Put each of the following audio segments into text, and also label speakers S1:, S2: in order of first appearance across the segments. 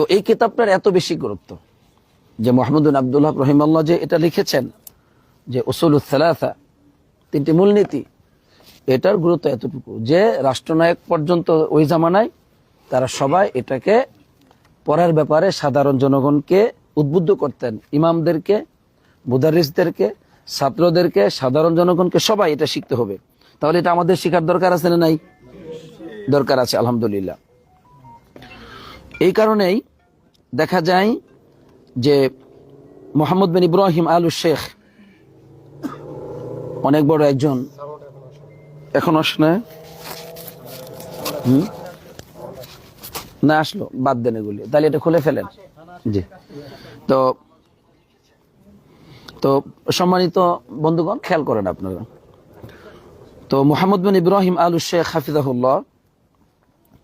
S1: তো এই কিতাবটার এত বেশি গুরুত্ব যে মোহাম্মদুল আবদুল্লাহ রহিমাল্লাহ যে এটা লিখেছেন যে উসুল সালাসা, তিনটি মূলনীতি, এটার গুরুত্ব এতটুকু যে রাষ্ট্রনায়ক পর্যন্ত ওই জামানায় তারা সবাই এটাকে পড়ার ব্যাপারে সাধারণ জনগণকে উদ্বুদ্ধ করতেন, ইমামদেরকে, মুদারিসদেরকে, ছাত্রদেরকে, সাধারণ জনগণকে সবাই এটা শিখতে হবে। তাহলে এটা আমাদের শেখার দরকার আছে না নাই? দরকার আছে, আলহামদুলিল্লাহ। এই কারণেই দেখা যায় যে মোহাম্মদ বিন ইব্রাহিম আলু শেখ অনেক বড় একজন, এখন আস না না আসলো, বাদ দেন এগুলি। তাহলে এটা খুলে ফেলেন। জি। তো তো সম্মানিত বন্ধুগণ, খেয়াল করেন আপনারা। তো মোহাম্মদ বিন ইব্রাহিম আলু শেখ হাফিজাহুল্লাহ,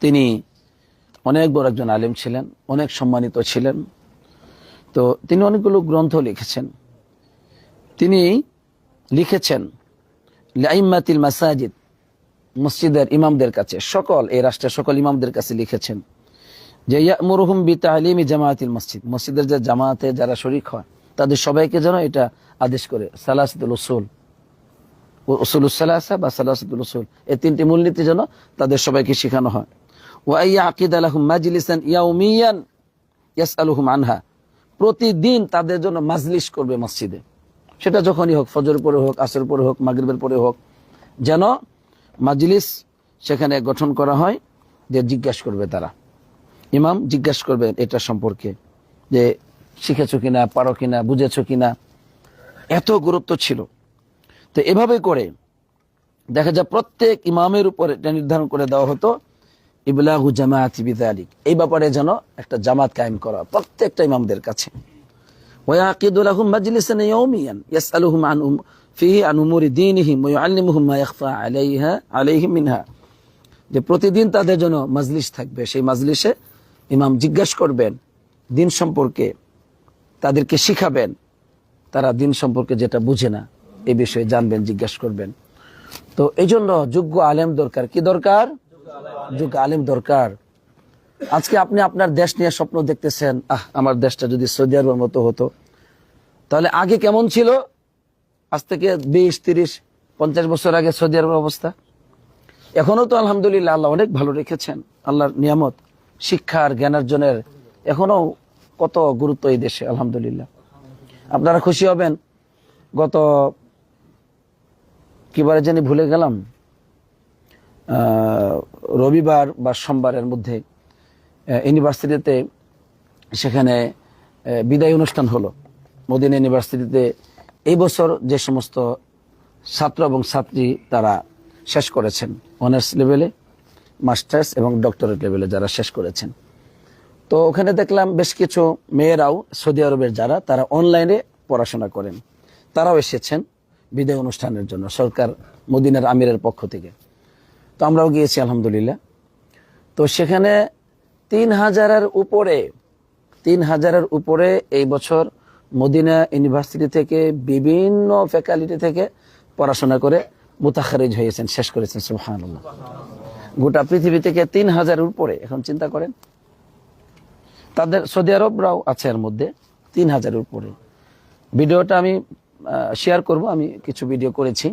S1: তিনি অনেক বড় একজন আলেম ছিলেন, অনেক সম্মানিত ছিলেন। তো তিনি অনেকগুলো গ্রন্থ লিখেছেন। তিনি লিখেছেন, লাইম্মাতিল মাসাজিদ, মসজিদের ইমামদের কাছে। সকল, এই রাষ্ট্রের সকল ইমামদের কাছে লিখেছেন যে, ইয়ামুরহুম বি তালিমি জামায়াতিল মসজিদ। মসজিদের যে জামাতে যারা শরিক হয়, তাদের সবাইকে যেন এটা আদেশ করে সালাসুল উসুল। উসুল সালাসা বা সালাসুল উসুল। এই তিনটি মূলনীতি যেন তাদের সবাইকে শেখানো হয়। আনহা। প্রতিদিন তাদের জন্য মাজলিস করবে মসজিদে। সেটা যখনই হোক ফজর পরে হোক আসর পরে হোক, মাগরিবের পরে হোক, যেন মাজলিস সেখানে গঠন করা হয়, যে জিজ্ঞাসা করবে তারা। ইমাম জিজ্ঞাসা করবে এটা সম্পর্কে, যে শিখেছো কিনা, পারো কিনা, বুঝেছ কিনা। এত গুরুত্ব ছিল। তো এভাবে করে দেখা যায় প্রত্যেক ইমামের উপর এটা নির্ধারণ করে দেওয়া হতো ইবলাহু জামায়াতি বিদালিক। এই ব্যাপারে যেন একটা জামাত কায়েম করা প্রত্যেকটা ইমামদের কাছে। আন আলাইহিম মিনহা। যে প্রতিদিন তাদের জন্য মাজলিস থাকবে, সেই মাজলিসে ইমাম জিজ্ঞেস করবেন, দিন সম্পর্কে তাদেরকে শিখাবেন। তারা দিন সম্পর্কে যেটা বুঝে না, এ বিষয়ে জানবেন, জিজ্ঞেস করবেন। তো এই জন্য যোগ্য আলেম দরকার। কি দরকার? যোগ্য আলেম দরকার। আজকে আপনি আপনার দেশ নিয়ে স্বপ্ন দেখতেছেন, আহ, আমার দেশটা যদি সৌদি আরবের মতো হতো। তাহলে আগে কেমন ছিল? আজ থেকে বিশ, তিরিশ, পঞ্চাশ বছর আগে সৌদি আরবের অবস্থা। এখনও তো আলহামদুলিল্লাহ আল্লাহ অনেক ভালো রেখেছেন, আল্লাহর নিয়ামত, শিক্ষার জ্ঞানার্জনের এখনও কত গুরুত্ব এই দেশে, আলহামদুলিল্লাহ। আপনারা খুশি হবেন। গত কিবারে জানি ভুলে গেলাম রবিবার বা সোমবারের মধ্যে ইউনিভার্সিটিতে সেখানে বিদায় অনুষ্ঠান হলো। মদিনা ইউনিভার্সিটিতে এই বছর যে সমস্ত ছাত্র এবং ছাত্রী তারা শেষ করেছেন, অনার্স লেভেলে, মাস্টার্স এবং ডক্টরেট লেভেলে যারা শেষ করেছেন। তো ওখানে দেখলাম বেশ কিছু মেয়েরাও সৌদি আরবের যারা, তারা অনলাইনে পড়াশোনা করেন। তারাও এসেছেন বিদায় অনুষ্ঠানের জন্য সরকার মদিনার আমিরের পক্ষ থেকে। তো আমরাও গিয়েছি, আলহামদুলিল্লাহ। তো সেখানে তিন হাজারের উপরে, তিন হাজারের উপরে এই বছর মদিনা ইউনিভার্সিটি থেকে বিভিন্ন ফ্যাকাল্টি থেকে পড়াশোনা করে মুতাখারিজ হয়েছেন, শেষ করেছেন সুহান গোটা পৃথিবী থেকে তিন হাজারের উপরে, এখন চিন্তা করেন। তাদের সৌদি আরবরাও আছে এর মধ্যে, তিন হাজারের উপরে। ভিডিওটা আমি শেয়ার করব, আমি কিছু ভিডিও করেছি।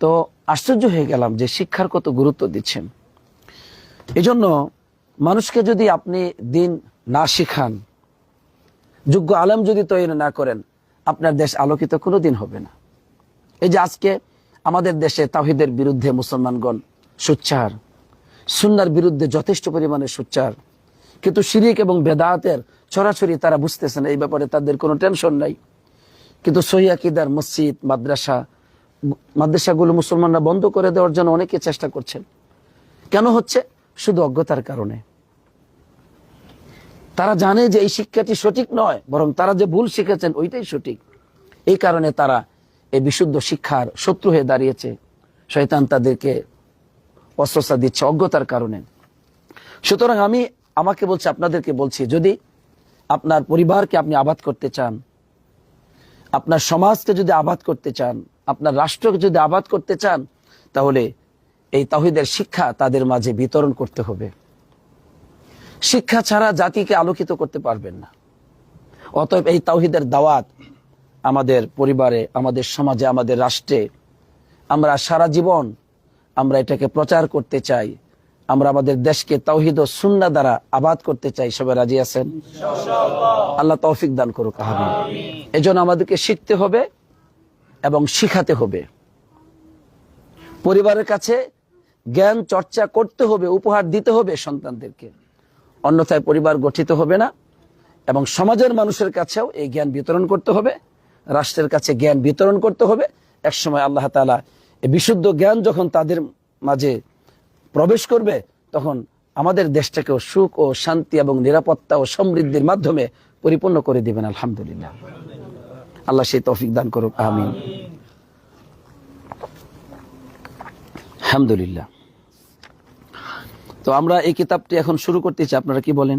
S1: তো আশ্চর্য হয়ে গেলাম যে শিক্ষার কত গুরুত্ব দিচ্ছেন। এজন্য মানুষকে যদি আপনি দিন না শিখান, যোগ্য আলম যদি তৈরি না করেন, আপনার দেশ আলোকিত কোনো দিন হবে না। এই যে আজকে আমাদের দেশে তাহিদের বিরুদ্ধে মুসলমানগণ সোচ্চার সুন্নার বিরুদ্ধে যথেষ্ট পরিমাণে সোচ্চার, কিন্তু শিরিক এবং বেদাতের ছড়াছড়ি তারা বুঝতেছে না, এই ব্যাপারে তাদের কোনো টেনশন নাই। কিন্তু সহিয়াকিদার মসজিদ, মাদ্রাসা মাদ্রাসাগুলো মুসলমানরা বন্ধ করে দেওয়ার জন্য অনেকে চেষ্টা করছেন। কেন হচ্ছে? শুধু অজ্ঞতার কারণে। তারা জানে যে এই শিক্ষাটি সঠিক নয়, বরং তারা যে ভুল শিখেছেন ওইটাই সঠিক। এই কারণে তারা এই বিশুদ্ধ শিক্ষার শত্রু হয়ে দাঁড়িয়েছে। শয়তান তাদেরকে অস্ত্রসা দিচ্ছে অজ্ঞতার কারণে। সুতরাং আমি আমাকে বলছি, আপনাদেরকে বলছি, যদি আপনার পরিবারকে আপনি আবাদ করতে চান, আপনার সমাজকে যদি আবাদ করতে চান আপনার রাষ্ট্রকে যদি আবাদ করতে চান তাহলে এই তাহিদের শিক্ষা তাদের মাঝে বিতরণ করতে হবে। শিক্ষা ছাড়া জাতিকে আলোকিত করতে পারবেন না। অতএব এই তাওহিদের দাওয়াত আমাদের পরিবারে আমাদের সমাজে আমাদের রাষ্ট্রে আমরা সারা জীবন আমরা এটাকে প্রচার করতে চাই। আমরা আমাদের দেশকে তাওহিদ ও সুন্না দ্বারা আবাদ করতে চাই। সবাই রাজি আছেন? আল্লাহ তৌফিক দান করুক। এজন্য আমাদেরকে শিখতে হবে এবং শিখাতে হবে। পরিবারের কাছে জ্ঞান চর্চা করতে হবে, উপহার দিতে হবে সন্তানদেরকে। অন্যথায় পরিবার গঠিত হবে না এবং সমাজের মানুষের কাছেও এই জ্ঞান বিতরণ করতে হবে, রাষ্ট্রের কাছে জ্ঞান বিতরণ করতে হবে। একসময় আল্লাহ তালা এই বিশুদ্ধ জ্ঞান যখন তাদের মাঝে প্রবেশ করবে, তখন আমাদের দেশটাকেও সুখ ও শান্তি এবং নিরাপত্তা ও সমৃদ্ধির মাধ্যমে পরিপূর্ণ করে দিবেন, আলহামদুলিল্লাহ। আল্লাহ সেই তৌফিক দান করুক, আমিন। আলহামদুলিল্লাহ। তো আমরা এই কিতাবটি এখন শুরু করতে চাই, আপনারা কি বলেন?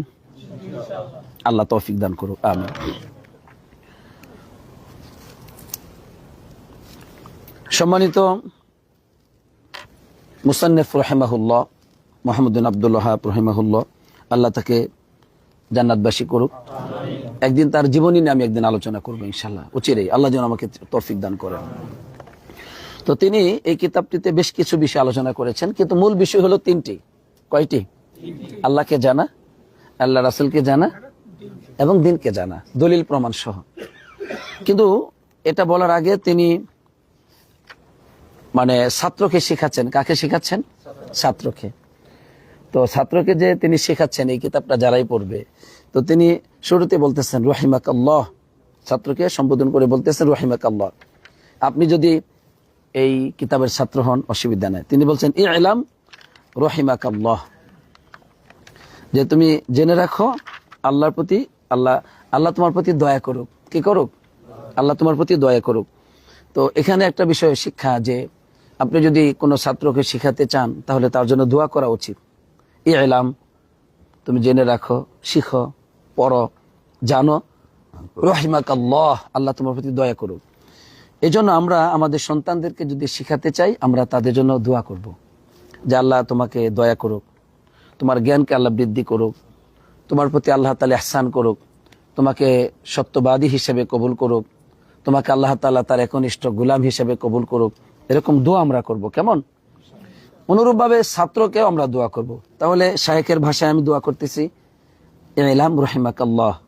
S1: আল্লাহ তৌফিক দান করুক, আমিন। সম্মানিত মুসান্নেফ রহেমাহুল্লাহ মোহাম্মদিন আবদুল্লাহ রহিমাহুল্লাহ, আল্লাহ তাকে জান্নাতবাসী করুক। একদিন তার জীবনী নিয়ে আমি একদিন আলোচনা করব, ইনশাল্লাহ। উচিরেই আল্লাহ যেন আমাকে তৌফিক দান করেন। তো তিনি এই কিতাবটিতে বেশ কিছু বিষয় আলোচনা করেছেন, কিন্তু মূল বিষয় হলো তিনটি। কয়টি? আল্লাহকে জানা, আল্লাহ রাসুলকে জানা, এবং দিনকে জানা। দলিল প্রমাণ সহ। কিন্তু এটা বলার আগে তিনি মানে ছাত্রকে শেখাচ্ছেন। কাকে শেখাচ্ছেন? ছাত্রকে। তো ছাত্রকে যে তিনি শেখাচ্ছেন, এই কিতাবটা যারাই পড়বে তো তিনি শুরুতে বলতেছেন রহিমাক আল্লাহ ছাত্রকে সম্বোধন করে বলতেছেন রহিমাক আল্লাহ আপনি যদি এই কিতাবের ছাত্র হন, অসুবিধা নেই। তিনি বলছেন ই এলাম রহিমাক আল্লাহ যে তুমি জেনে রাখো, আল্লাহর প্রতি আল্লাহ আল্লাহ তোমার প্রতি দয়া করুক। কি করুক? আল্লাহ তোমার প্রতি দয়া করুক। তো এখানে একটা বিষয় শিক্ষা যে, আপনি যদি কোনো ছাত্রকে শিখাতে চান, তাহলে তার জন্য দোয়া করা উচিত। ই এলাম তুমি জেনে রাখো, শিখো। পড়ো, জানো। রহিমাক আল্লাহ আল্লাহ তোমার প্রতি দয়া করুক। এই জন্য আমরা আমাদের সন্তানদেরকে যদি শিখাতে চাই, আমরা তাদের জন্য দোয়া করব। যে আল্লাহ তোমাকে দয়া করুক, তোমার জ্ঞানকে আল্লাহ বৃদ্ধি করুক, তোমার প্রতি আল্লাহ তালা আহসান করুক, তোমাকে সত্যবাদী হিসেবে কবুল করুক, তোমাকে আল্লাহ তালা তার একনিষ্ঠ গুলাম হিসেবে কবুল করুক, এরকম দোয়া আমরা করব। কেমন? অনুরূপভাবে ছাত্রকেও আমরা দোয়া করব। তাহলে শাহেকের ভাষায় আমি দোয়া করতেছি। এলাম রহিমাক আল্লাহ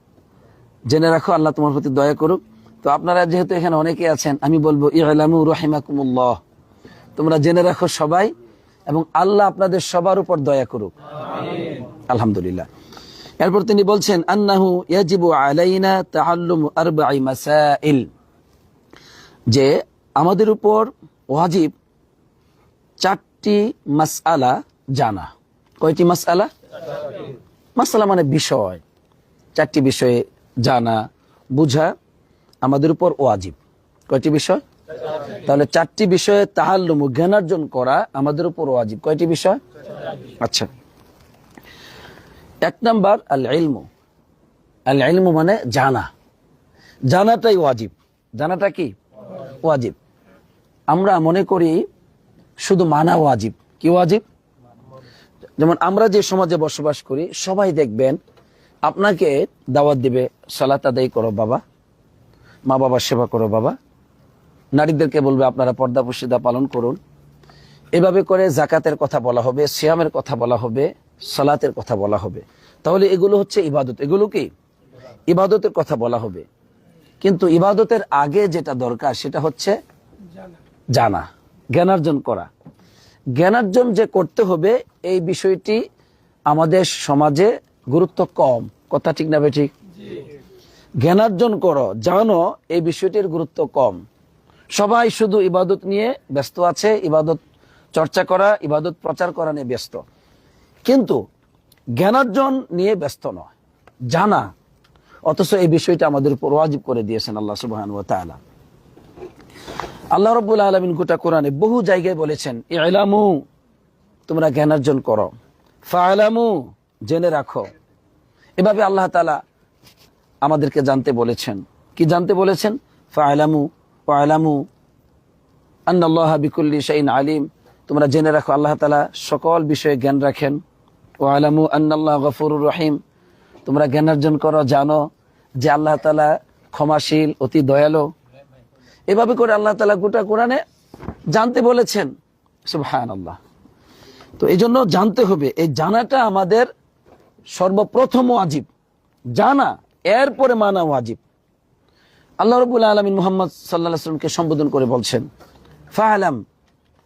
S1: জেনে রাখো, আল্লাহ তোমার প্রতি দয়া করুক। তো আপনারা যেহেতু এখানে অনেকে আছেন, আমি বলব, ইলামু রহিমাকুমুল্লাহ। তোমরা জেনে রাখো সবাই, এবং আল্লাহ আপনাদের সবার উপর দয়া করুক। আলহামদুলিল্লাহ। এরপর তিনি বলছেন, আন্নাহু ইয়াজিবু আলাইনা তাআল্লুমু আরবাঈ মাসাইল। যে আমাদের উপর ওয়াজিব চারটি মাসআলা জানা। কয়টি মাসআলা? মাসআলা মানে বিষয়। চারটি বিষয়ে জানা, বুঝা আমাদের উপর ওয়াজিব। কয়টি বিষয়? তাহলে চারটি বিষয়ে তাহাল্লুমু, জ্ঞানার্জন করা আমাদের উপর ওয়াজিব। কয়টি বিষয়? আচ্ছা। এক নম্বর আল ইলমু আল ইলমু মানে জানা। জানাটাই ওয়াজিব। জানাটা কি? ওয়াজিব। আমরা মনে করি শুধু মানা ওয়াজিব। কি ওয়াজিব? যেমন আমরা যে সমাজে বসবাস করি সবাই দেখবেন আপনাকে দাওয়াত দিবে সালাত আদায় করো বাবা মা বাবার সেবা করো বাবা নারীদেরকে বলবে আপনারা পর্দা পুশিদা পালন করুন। এভাবে করে জাকাতের কথা বলা হবে সিয়ামের কথা বলা হবে সালাতের কথা বলা হবে। তাহলে এগুলো হচ্ছে ইবাদত। এগুলো কি? ইবাদতের কথা বলা হবে। কিন্তু ইবাদতের আগে যেটা দরকার সেটা হচ্ছে জানা জ্ঞানার্জন করা। জ্ঞানার্জন যে করতে হবে, এই বিষয়টি আমাদের সমাজে গুরুত্ব কম। কথা ঠিক না ঠিক? জ্ঞানার্জন করো, জানো এই বিষয়টির গুরুত্ব কম। সবাই শুধু ইবাদত নিয়ে ব্যস্ত আছে, ইবাদত চর্চা করা, ইবাদত প্রচার করা নিয়ে ব্যস্ত। কিন্তু জ্ঞানার্জন নিয়ে ব্যস্ত নয়, জানা। অথচ এই বিষয়টা আমাদের উপর ওয়াজিব করে দিয়েছেন আল্লাহ সুবাহ আল্লাহ রব্বুল আলমিন গোটা কোরআনে বহু জায়গায় বলেছেন, ইলামু, তোমরা জ্ঞানার্জন করো। ফালামু, জেনে রাখো। এভাবে আল্লাহ তালা আমাদেরকে জানতে বলেছেন। কি জানতে বলেছেন? ফালামু ফালামু, আন্নাল্লাহ বিকুল্লি শাইন আলিম। তোমরা জেনে রাখো, আল্লাহ তালা সকল বিষয়ে জ্ঞান রাখেন। ওয়ালামু আন্নাল্লাহ গফুরুর রহিম। তোমরা জ্ঞান অর্জন করো, জানো যে আল্লাহ তালা ক্ষমাশীল, অতি দয়ালু। এভাবে করে আল্লাহ তালা গোটা কোরআনে জানতে বলেছেন। সুবহান আল্লাহ তো এই জন্য জানতে হবে, এই জানাটা আমাদের সর্বপ্রথম ওয়াজিব। জানা, এরপরে মানা ওয়াজিব। আল্লাহ রবুল্লা আলমিন মোহাম্মদ সাল্লাহ আসলামকে সম্বোধন করে বলছেন ফাহালাম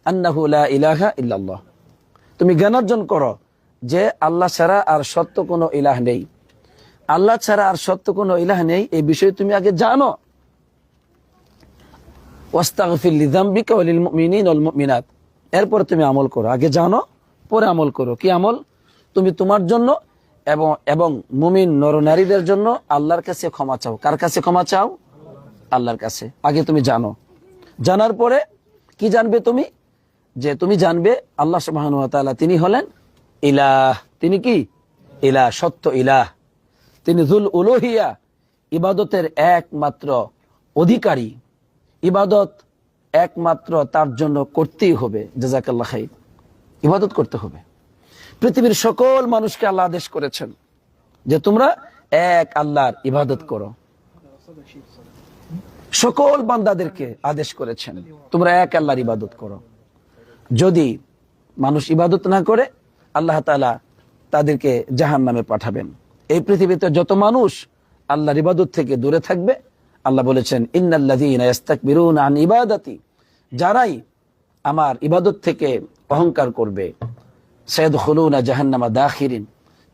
S1: আন্নাহু ইলাহা ইল্লাল্লাহ। তুমি জ্ঞানার্জন করো যে আল্লাহ ছাড়া আর সত্য কোনো ইলাহ নেই। আল্লাহ ছাড়া আর সত্য কোনো ইলাহ নেই, এই বিষয়ে তুমি আগে জানো। মুমিনাত। এরপর তুমি আমল করো। আগে জানো, পরে আমল করো। কি আমল? তুমি তোমার জন্য এবং এবং মুমিন নরনারীদের জন্য আল্লাহর কাছে ক্ষমা চাও। কার কাছে ক্ষমা চাও? আল্লাহর কাছে। আগে তুমি জানো। জানার পরে কি জানবে তুমি? যে তুমি জানবে আল্লাহ ওয়া তিনি হলেন ইলাহ। তিনি কি? ইলাহ, সত্য ইলাহ। তিনি জুল উলুহিয়া, ইবাদতের একমাত্র অধিকারী। ইবাদত একমাত্র তার জন্য করতেই হবে জাজাকাল্লাহ খাই ইবাদত করতে হবে। পৃথিবীর সকল মানুষকে আল্লাহ আদেশ করেছেন যে তোমরা এক আল্লাহর ইবাদত করো। সকল বান্দাদেরকে আদেশ করেছেন, তোমরা এক আল্লাহর ইবাদত করো। যদি মানুষ ইবাদত না করে, আল্লাহ তালা তাদেরকে জাহান নামে পাঠাবেন। এই পৃথিবীতে যত মানুষ আল্লাহর ইবাদত থেকে দূরে থাকবে আল্লাহ বলেছেন ইবাদাতি যারাই আমার ইবাদত থেকে অহংকার করবে সৈয়দ হলুনা জাহান্নামা দাখিরিন,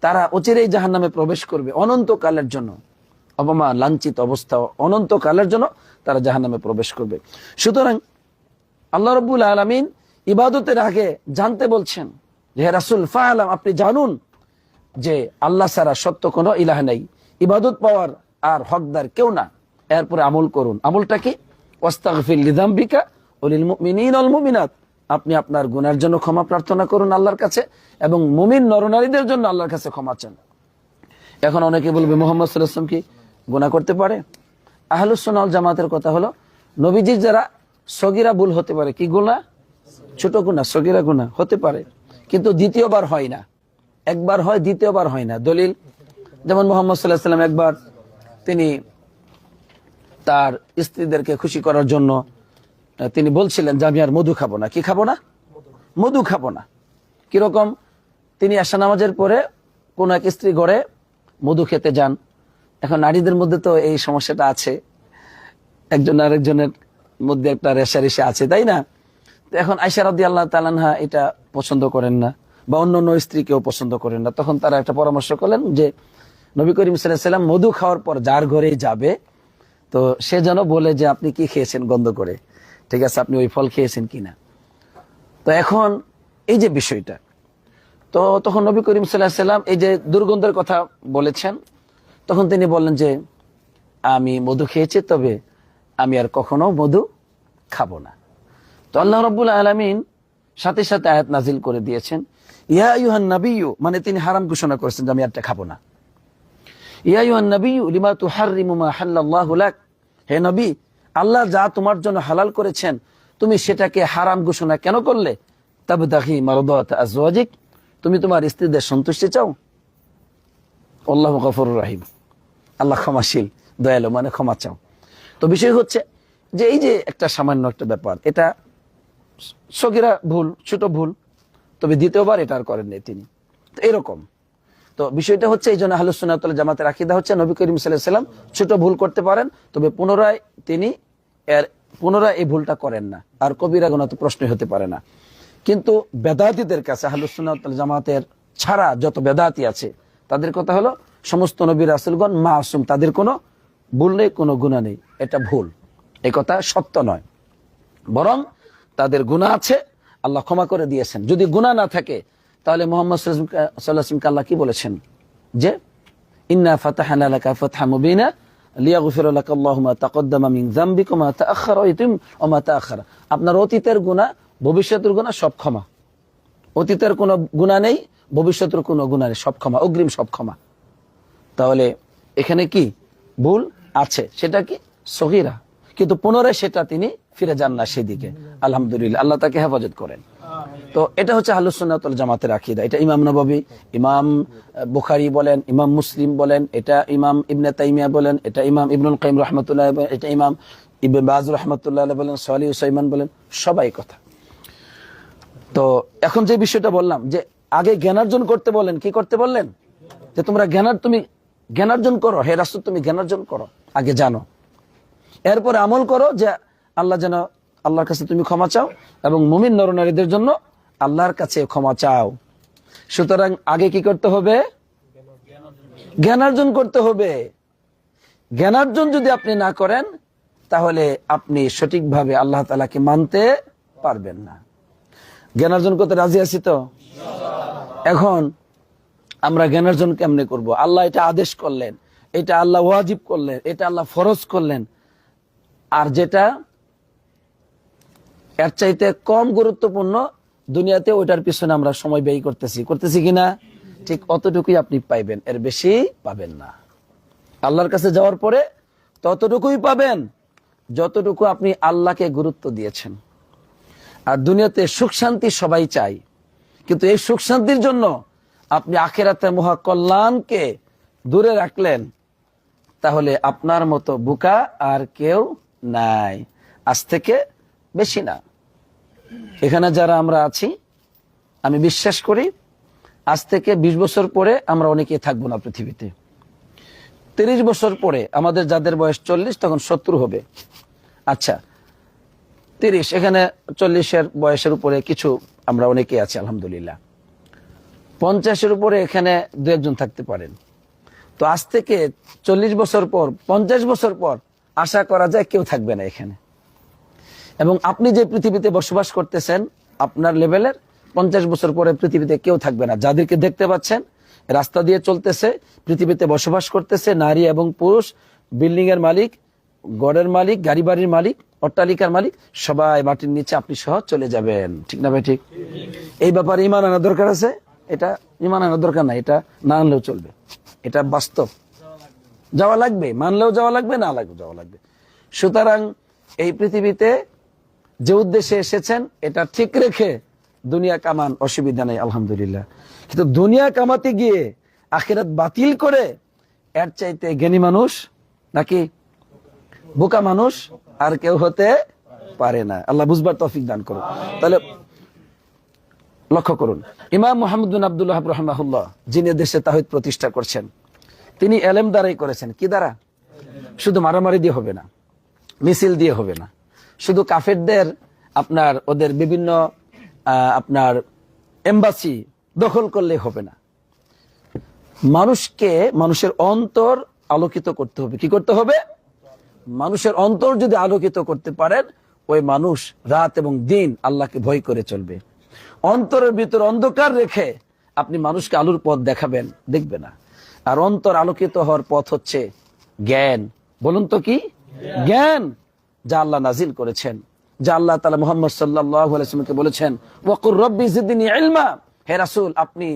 S1: তারা অচিরেই জাহান্নামে প্রবেশ করবে অনন্তকালের জন্য। অপমান লাঞ্ছিত অবস্থা অনন্তকালের জন্য তারা জাহান্নামে প্রবেশ করবে। সুতরাং আল্লাহ রব্বুল আলমিন ইবাদতের আগে জানতে বলছেন যে রাসুল ফাহলাম আপনি জানুন যে, আল্লাহ ছাড়া সত্য কোনো ইলাহ নেই। ইবাদত পাওয়ার আর হকদার কেউ না। এরপরে আমল করুন। আমলটা কি? ওয়াস্তাগফির লিযামবিকা ওলিল মুমিনিন ওয়াল মুমিনাত। আপনি আপনার গুনার জন্য ক্ষমা প্রার্থনা করুন আল্লাহর কাছে এবং মুমিন নরনারীদের জন্য আল্লাহর কাছে ক্ষমা চান। এখন অনেকে বলবে, মোহাম্মদ সাল্লাম কি গুনাহ করতে পারে? আহলুসোনাল জামাতের কথা হলো, নবীজির যারা সগিরা ভুল হতে পারে, কি গুনাহ? ছোট গুণা সগিরা গুণা হতে পারে। কিন্তু দ্বিতীয়বার হয় না। একবার হয়, দ্বিতীয়বার হয় না। দলিল, যেমন মোহাম্মদ সাল্লাহ সাল্লাম একবার তিনি তার স্ত্রীদেরকে খুশি করার জন্য তিনি বলছিলেন যে আমি আর মধু খাব না। কি খাব না? মধু খাব না। কীরকম? তিনি আশা নামাজের পরে কোন এক স্ত্রী ঘরে মধু খেতে যান। এখন নারীদের মধ্যে তো এই সমস্যাটা আছে। একজন আরেকজনের মধ্যে একটা রেশারেশি আছে, তাই না? তো এখন আইসা রাদি আল্লাহ তালানহা এটা পছন্দ করেন না, বা অন্য অন্য স্ত্রীকেও পছন্দ করেন না। তখন তারা একটা পরামর্শ করলেন যে, নবী করিম সাল্লাম মধু খাওয়ার পর যার ঘরেই যাবে তো সে যেন বলে যে আপনি কি খেয়েছেন গন্ধ করে? ঠিক আছে, আপনি ওই ফল খেয়েছেন কিনা? তো এখন এই যে বিষয়টা, তো তখন নবী করিম সাল্লাহ সাল্লাম এই যে দুর্গন্ধের কথা বলেছেন, তখন তিনি বললেন যে, আমি মধু খেয়েছি, তবে আমি আর কখনো মধু খাব না। তো আল্লাহ রব্বুল আলমিন সাথে সাথে আয়াত নাজিল করে দিয়েছেন, ইয়া ইউহান নাবিউ মানে তিনি হারাম ঘোষণা করেছেন যে আমি আরটা খাব না। হে নবী, আল্লাহ যা তোমার জন্য হালাল করেছেন, তুমি সেটাকে হারাম ঘোষণা কেন করলে? তাবতাগি মারদাত আজওয়াজিক, তুমি তোমার স্ত্রীদের সন্তুষ্টি চাও? আল্লাহ গফুরুর রাহিম। আল্লাহ ক্ষমাশীল, দয়ালু মানে ক্ষমা চাও। তো বিষয় হচ্ছে যে এই যে একটা সামান্য একটা ব্যাপার, এটা সগিরা ভুল, ছোট ভুল, তবে দ্বিতীয়বার এটা আর করেননি তিনি। তো এরকম। তো বিষয়টা হচ্ছে এই জন্য আহলুসুন্নাতুল জামাতের আকিদা হচ্ছে নবী করিম সাল্লাম ছোট ভুল করতে পারেন, তবে পুনরায় তিনি এর, পুনরায় এই ভুলটা করেন না। আর কবিরা তো প্রশ্নই হতে পারে না। কিন্তু বেদাতিদের কাছে আহলুসুন্নাতুল জামাতের ছাড়া যত বেদাতি আছে, তাদের কথা হলো সমস্ত নবী রাসুলগণ মাসুম, তাদের কোনো ভুল নেই, কোনো গুণা নেই। এটা ভুল। এই কথা সত্য নয়। বরং তাদের গুণা আছে, আল্লাহ ক্ষমা করে দিয়েছেন। যদি গুণা না থাকে তাহলে মোহাম্মদ সাল্লাহামকে আল্লাহ কি বলেছেন? যে আপনার অতীতের গুনাহ, ভবিষ্যতের গুনাহ সব ক্ষমা। অতীতের কোনো গুনাহ নেই, ভবিষ্যতের কোনো গুনাহ নেই, সব ক্ষমা, অগ্রিম সব ক্ষমা। তাহলে এখানে কি ভুল আছে? সেটা কি? সহিরা। কিন্তু পুনরায় সেটা তিনি ফিরে যান না সেদিকে। আলহামদুলিল্লাহ, আল্লাহ তাকে হেফাজত করেন। তো এটা হচ্ছে আহলুসুন্নাতুল জামাতের আকিদা। এটা ইমাম নববী, ইমাম বুখারী বলেন, ইমাম মুসলিম বলেন, এটা ইমাম ইবনে তাইমিয়া বলেন, এটা ইমাম ইবনুল কাইম রহমতুল্লাহ এটা ইমাম ইবনে বাজ রহমতুল্লাহ বলেন, সলি উসাইমান বলেন, সবাই কথা। তো এখন যে বিষয়টা বললাম, যে আগে জ্ঞানার্জন করতে বলেন, কি করতে বললেন? যে তোমরা জ্ঞানার তুমি জ্ঞানার্জন করো, হে রাষ্ট্র তুমি জ্ঞানার্জন করো, আগে জানো। এরপরে আমল করো যে আল্লাহ যেন, আল্লাহর কাছে তুমি ক্ষমা চাও এবং মুমিন নরনারীদের জন্য আল্লাহর কাছে ক্ষমা চাও। সুতরাং আগে কি করতে হবে? জ্ঞানার্জন করতে হবে। জ্ঞানার্জন যদি আপনি না করেন, তাহলে আপনি সঠিকভাবে আল্লাহ তালাকে মানতে পারবেন না। জ্ঞানার্জন করতে রাজি আছি তো? এখন আমরা জ্ঞানার্জন কেমনে করব? আল্লাহ এটা আদেশ করলেন, এটা আল্লাহ ওয়াজিব করলেন, এটা আল্লাহ ফরজ করলেন। আর যেটা এর চাইতে কম গুরুত্বপূর্ণ দুনিয়াতে ওইটার পিছনে আমরা সময় ব্যয় করতেছি। করতেছি কিনা? ঠিক অতটুকুই আপনি পাইবেন। এর বেশি পাবেন না। আল্লাহর কাছে যাওয়ার পরে ততটুকুই পাবেন যতটুকু আপনি আল্লাহকে গুরুত্ব দিয়েছেন। আর দুনিয়াতে সুখ শান্তি সবাই চাই কিন্তু এই সুখ শান্তির জন্য আপনি আখেরাতে মহাকল্যাণকে দূরে রাখলেন, তাহলে আপনার মতো বুকা আর কেউ নাই। আজ থেকে বেশি না। এখানে যারা আমরা আছি, আমি বিশ্বাস করি আজ থেকে ২০ বছর পরে আমরা অনেকে থাকব না পৃথিবীতে। তিরিশ বছর পরে আমাদের যাদের বয়স চল্লিশ, তখন সত্তর হবে। আচ্ছা তিরিশ, এখানে চল্লিশের বয়সের উপরে কিছু আমরা অনেকে আছি, আলহামদুলিল্লাহ। পঞ্চাশের উপরে এখানে দু একজন থাকতে পারেন। তো আজ থেকে চল্লিশ বছর পর, পঞ্চাশ বছর পর আশা করা যায় কেউ থাকবে না এখানে। এবং আপনি যে পৃথিবীতে বসবাস করতেছেন, আপনার লেভেলের পঞ্চাশ বছর পরে পৃথিবীতে কেউ থাকবে না। যাদেরকে দেখতে পাচ্ছেন, রাস্তা দিয়ে চলতেছে, পৃথিবীতে বসবাস করতেছে, নারী এবং পুরুষ বিল্ডিং এর মালিক গড়ের মালিক গাড়ি বাড়ির মালিক, অট্টালিকার মালিক, সবাই মাটির নিচে আপনি সহ চলে যাবেন। ঠিক না ভাই, ঠিক? এই ব্যাপারে ইমান আনার দরকার আছে? এটা ইমান আনার দরকার নাই, এটা না আনলেও চলবে। এটা বাস্তব। যাওয়া লাগবে, মানলেও যাওয়া লাগবে, না লাগবে, যাওয়া লাগবে। সুতরাং এই পৃথিবীতে যে উদ্দেশ্যে এসেছেন, এটা ঠিক রেখে দুনিয়া কামান অসুবিধা নেই, আলহামদুলিল্লাহ। কিন্তু দুনিয়া কামাতে গিয়ে আখিরাত বাতিল করে, এর চাইতে জ্ঞানী মানুষ নাকি বোকা মানুষ আর কেউ হতে পারে না। আল্লাহ বুঝবার তৌফিক দান করুন তাহলে লক্ষ্য করুন, ইমাম মোহাম্মদ আবদুল্লাহ আব্দুল্লাহ রহমাহুল্লাহ, যিনি দেশে তাহিদ প্রতিষ্ঠা করছেন, তিনি এলেম দ্বারাই করেছেন। কি দ্বারা? শুধু মারামারি দিয়ে হবে না, মিছিল দিয়ে হবে না। শুধু কাফেরদের, আপনার ওদের বিভিন্ন আপনার এম্বাসি দখল করলে হবে না। মানুষকে মানুষের অন্তর আলোকিত করতে হবে। কি করতে হবে? মানুষের অন্তর যদি আলোকিত করতে পারেন, ওই মানুষ রাত এবং দিন আল্লাহকে ভয় করে চলবে। অন্তরের ভিতর অন্ধকার রেখে আপনি মানুষকে আলুর পথ দেখাবেন, দেখবে না। আর অন্তর আলোকিত হওয়ার পথ হচ্ছে জ্ঞান। বলুন তো কি? জ্ঞান। যা আল্লাহ নাজিল করেছেন। যা আল্লাহ তালা মোহাম্মদ সাল্লাহামকে বলেছেন, ওয়াকুর রব্বি জিদ্দিনী ইলমা। হে রাসুল, আপনি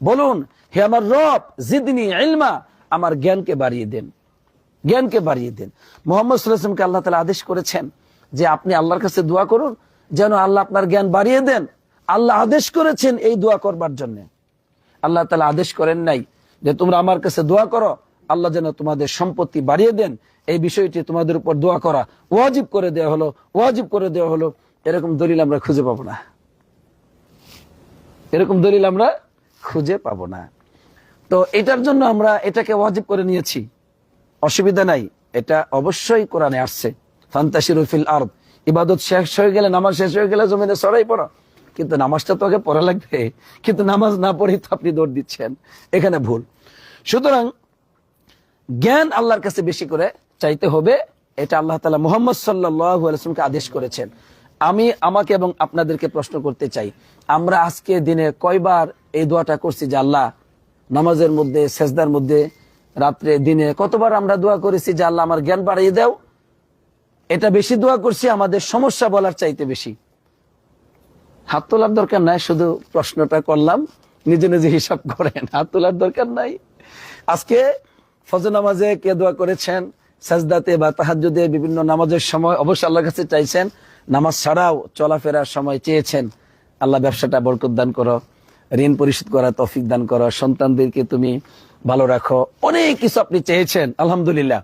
S1: বলুন, হে আমার রব জিদ্দিনী ইলমা। আমার জ্ঞানকে বাড়িয়ে দেন, জ্ঞানকে বাড়িয়ে দেন। মোহাম্মদ সাল্লাহামকে আল্লাহ তালা আদেশ করেছেন যে আপনি আল্লাহর কাছে দোয়া করুন, যেন আল্লাহ আপনার জ্ঞান বাড়িয়ে দেন। আল্লাহ আদেশ করেছেন এই দোয়া করবার জন্য। আল্লাহ তালা আদেশ করেন নাই যে, তোমরা আমার কাছে দোয়া করো আল্লাহ যেন তোমাদের সম্পত্তি বাড়িয়ে দেন, এই বিষয়টি তোমাদের উপর দোয়া করা ওয়াজিব করে দেওয়া হলো, ওয়াজিব করে দেওয়া হলো। এরকম দলিল আমরা খুঁজে পাবো না। এরকম দলিল আমরা খুঁজে পাবো না। তো এটার জন্য আমরা এটাকে ওয়াজিব করে নিয়েছি। অসুবিধা নাই, এটা অবশ্যই কোরআনে আসছে। ফান্তাসিরুফিল আরব ইবাদত শেষ হয়ে গেলে, নামাজ শেষ হয়ে গেলে জমিনে সরাই পড়ো। কিন্তু নামাজটা তো আগে পড়া লাগবে। কিন্তু নামাজ না পড়েই তো আপনি দৌড় দিচ্ছেন। এখানে ভুল। সুতরাং জ্ঞান আল্লাহর কাছে বেশি করে চাইতে হবে, এটা আল্লাহ তালা মোহাম্মদ সাল্লাহামকে আদেশ করেছেন। আমি আমাকে এবং আপনাদেরকে প্রশ্ন করতে চাই, আমরা আজকে দিনে কয়বার এই দোয়াটা করছি যে আল্লাহ, নামাজের মধ্যে, সেজদার মধ্যে, রাত্রে, দিনে কতবার আমরা দোয়া করেছি যে আল্লাহ আমার জ্ঞান বাড়িয়ে দাও। এটা বেশি দোয়া করছি, আমাদের সমস্যা বলার চাইতে বেশি। হাত তোলার দরকার নাই, শুধু প্রশ্নটা করলাম, নিজে নিজে হিসাব করেন, হাত তোলার দরকার নাই। আজকে ফজর নামাজে কে দোয়া করেছেন? সাজদাতে বা তাহাজুদে বিভিন্ন নামাজের সময় অবশ্যই আল্লাহর কাছে চাইছেন, নামাজ ছাড়াও চলাফেরার সময় চেয়েছেন। আল্লাহ ব্যবসাটা বরকত দান করো, ঋণ পরিশোধ করা, তফিক দান করো, সন্তানদেরকে তুমি ভালো রাখো। অনেক কিছু আপনি চেয়েছেন, আলহামদুলিল্লাহ।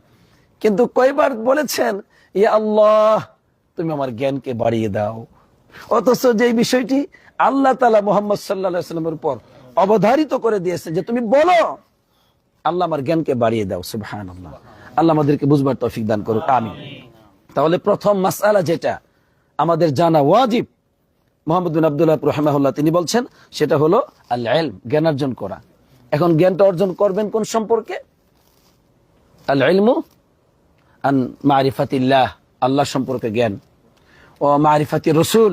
S1: কিন্তু কয়বার বলেছেন, ইয়া আল্লাহ, তুমি আমার জ্ঞানকে বাড়িয়ে দাও। অথচ যে বিষয়টি আল্লাহ তালা মোহাম্মদ সাল্লা সাল্লামের উপর অবধারিত করে দিয়েছে যে, তুমি বলো আল্লাহ আমার জ্ঞানকে বাড়িয়ে দাও সুবহান আল্লাহ আল্লাহ আমাদেরকে বুঝবার তৌফিক দান করুক আমি তাহলে প্রথম মাসালা যেটা, আমাদের জানা ওয়াজিব, মোহাম্মদ বিন আবদুল্লাহ রহমাহুল্লাহ তিনি বলছেন, সেটা হলো আল্লাহ জ্ঞান অর্জন করা। এখন জ্ঞানটা অর্জন করবেন কোন সম্পর্কে? আল ইলমু আন মারিফাতিল্লাহ, আল্লাহ সম্পর্কে জ্ঞান। ও মারিফাতি রসুল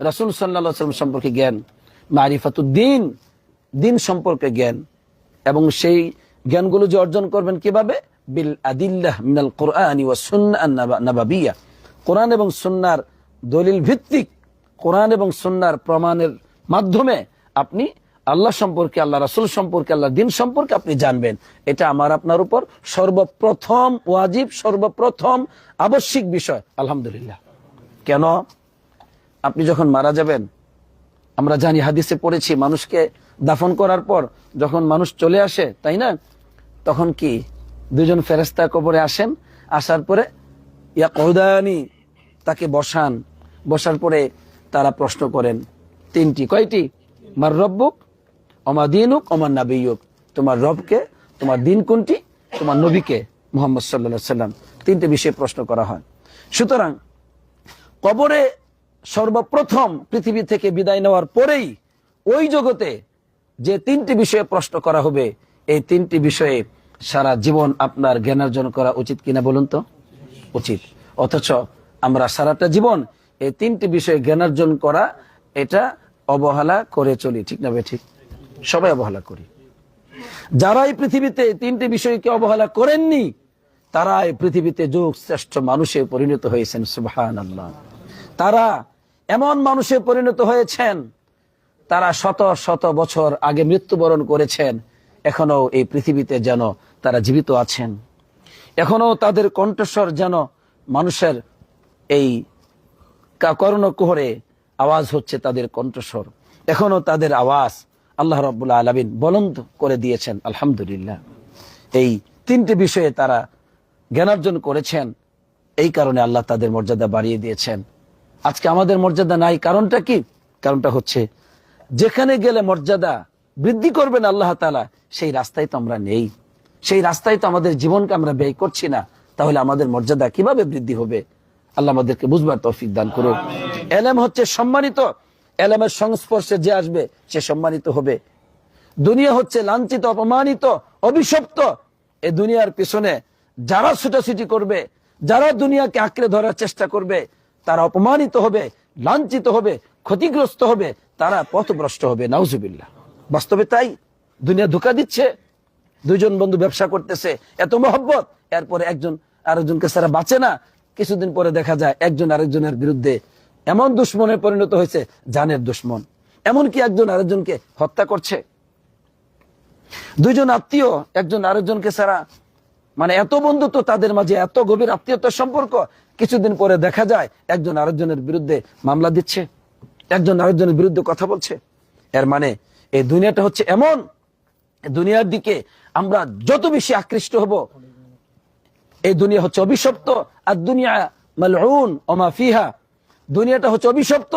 S1: রসুল সাল্লাম সম্পর্কে জ্ঞান। মারিফাতুদ্দিন, দিন সম্পর্কে জ্ঞান। এবং সেই জ্ঞানগুলো যে অর্জন করবেন কীভাবে? বিল আদিল্লাহ মিনাল কোরআন ওয়া সুন্নাহ নাবাবিয়া। কোরআন এবং সুন্নার দলিল ভিত্তিক কোরআন এবং সুন্নার প্রমাণের মাধ্যমে আপনি আল্লাহ সম্পর্কে, আল্লাহ রাসুল সম্পর্কে, আল্লাহ দিন সম্পর্কে আপনি জানবেন। এটা আমার আপনার উপর সর্বপ্রথম ওয়াজিব, সর্বপ্রথম আবশ্যিক বিষয়। আলহামদুলিল্লাহ। কেন? আপনি যখন মারা যাবেন, আমরা জানি হাদিসে পড়েছি, মানুষকে দাফন করার পর যখন মানুষ চলে আসে, তাই না? তখন কি দুজন ফেরেস্তা কবরে আসেন? আসার পরে ইয়া কৌদানি তাকে বসান। বসার পরে তারা প্রশ্ন করেন, তিনটি কয়টি? মার রব্বুক অমা দিনুক অমার নাবিয়ুক। তোমার রবকে, তোমার দিন কোনটি? তোমার নবীকে, মোহাম্মদ সাল্লা সাল্লাম তিনটে বিষয়ে প্রশ্ন করা হয়। সুতরাং, কবরে সর্বপ্রথম পৃথিবী থেকে বিদায় নেওয়ার পরেই ওই জগতে যে তিনটি বিষয়ে প্রশ্ন করা হবে, এই তিনটি বিষয়ে সারা জীবন আপনার জ্ঞানার্জন করা উচিত কিনা বলুন তো? উচিত। অথচ আমরা সারাটা জীবন এই তিনটি বিষয়ে জ্ঞানার্জন করা, এটা অবহেলা করে চলি, ঠিক না ঠিক সবাই অবহেলা করি। যারা এই পৃথিবীতে তিনটি বিষয়কে অবহেলা করেননি তারা এই পৃথিবীতে যুগ শ্রেষ্ঠ মানুষে পরিণত হয়েছেন সুবহান আল্লাহ তারা এমন মানুষে পরিণত হয়েছেন, তারা শত শত বছর আগে মৃত্যুবরণ করেছেন এখনও এই পৃথিবীতে যেন তারা জীবিত আছেন। এখনও তাদের কণ্ঠস্বর যেন মানুষের এই কর্ণকুহরে আওয়াজ হচ্ছে তাদের কণ্ঠস্বর। এখনও তাদের আওয়াজ আল্লাহ রব্বুল্লাহ আলমিন বলন্দ করে দিয়েছেন, আলহামদুলিল্লাহ। এই তিনটি বিষয়ে তারা জ্ঞানার্জন করেছেন। এই কারণে আল্লাহ তাদের মর্যাদা বাড়িয়ে দিয়েছেন। আজকে আমাদের মর্যাদা নাই কারণটা কি? কারণটা হচ্ছে, যেখানে গেলে মর্যাদা বৃদ্ধি করবেন আল্লাহ তালা সেই রাস্তায় তো আমরা নেই। সেই রাস্তায় তো আমাদের জীবনকে আমরা ব্যয় করছি না। তাহলে আমাদের মর্যাদা কীভাবে বৃদ্ধি হবে? আল্লাহ আমাদেরকে বুঝবার তৌফিক দান করুক। এলেম হচ্ছে সম্মানিত। এলেমের সংস্পর্শে যে আসবে, সে সম্মানিত হবে। দুনিয়া হচ্ছে লাঞ্ছিত, অপমানিত, অভিশপ্ত। এ দুনিয়ার পিছনে যারা ছুটাছুটি করবে, যারা দুনিয়াকে আঁকড়ে ধরার চেষ্টা করবে, তারা অপমানিত হবে, লাঞ্ছিত হবে, ক্ষতিগ্রস্ত হবে, তারা পথভ্রষ্ট হবে। নাউজুবিল্লাহ। বাস্তবে তাই দুনিয়া ধোকা দিচ্ছে, দুইজন বন্ধু ব্যবসা করতেছে, এত মহব্বত। এরপরে একজন আরেকজনকে সারা বাঁচে না। কিছুদিন পরে দেখা যায় একজন আরেকজনের বিরুদ্ধে এমন দুশ্মনে পরিণত হয়েছে, জানের দুশ্মন। এমনকি একজন আরেকজনকে হত্যা করছে। দুইজন আত্মীয়, একজন আরেকজনকে ছাড়া মানে এত বন্ধুত্ব তাদের মাঝে, এত গভীর আত্মীয়তার সম্পর্ক, কিছুদিন পরে দেখা যায় একজন আরেকজনের বিরুদ্ধে মামলা দিচ্ছে, একজন আরেকজনের বিরুদ্ধে কথা বলছে। এর মানে এই দুনিয়াটা হচ্ছে এমন দুনিয়ার দিকে আমরা যত বেশি আকৃষ্ট হব, এই দুনিয়া হচ্ছে অভিশপ্ত, আর দুনিয়া মালউন, ওমা ফিহা। দুনিয়াটা হচ্ছে অভিশপ্ত,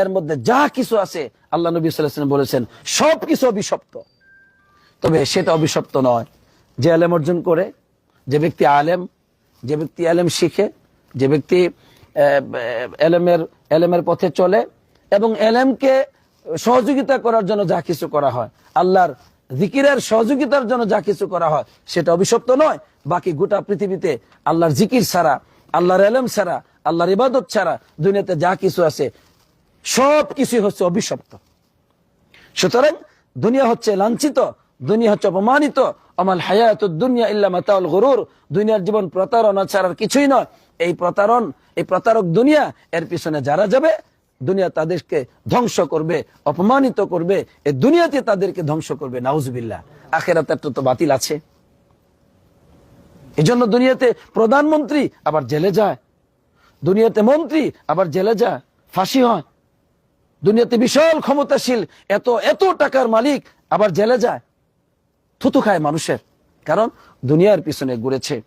S1: এর মধ্যে যা কিছু আছে, আল্লাহ নবী সাল্লাম বলেছেন সব কিছু অভিশপ্ত। তবে সেটা অভিশপ্ত নয়। যে আলেম অর্জন করে, যে ব্যক্তি আলেম, যে ব্যক্তি আলেম শিখে, যে ব্যক্তি এলেমের এলেমের পথে চলে, এবং এলেমকে সহযোগিতা করার জন্য যা কিছু করা হয়। আল্লাহর জিকিরের সহযোগিতার জন্য যা কিছু করা হয়, সেটা অভিশপ্ত নয়। বাকি গোটা পৃথিবীতে আল্লাহর জিকির ছাড়া, আল্লাহর এলেম ছাড়া, আল্লাহর ইবাদত ছাড়া দুনিয়াতে যা কিছু আছে, সব কিছুই হচ্ছে অভিশপ্ত। সুতরাং দুনিয়া হচ্ছে লাঞ্ছিত, দুনিয়া হচ্ছে অপমানিত। আমাল হায়াত দুনিয়া ইল্লা মাতাউল গরুর। দুনিয়ার জীবন প্রতারণা ছাড়ার কিছুই নয়। এই প্রতারণ, এই প্রতারক দুনিয়া, এর পিছনে যারা যাবে দুনিয়া তাদেরকে ধ্বংস করবে, অপমানিত করবে এই দুনিয়াতে তাদেরকে ধ্বংস করবে নাউজবিল্লা আখেরাতের তো বাতিল আছে। এই জন্য দুনিয়াতে প্রধানমন্ত্রী আবার জেলে যায়। দুনিয়াতে মন্ত্রী আবার জেলে যায়। ফাঁসি হয়। দুনিয়াতে বিশাল ক্ষমতাশীল, এত এত টাকার মালিক আবার জেলে যায়। থুতু খায় মানুষের। কারণ দুনিয়ার পিছনে ঘুরেছে।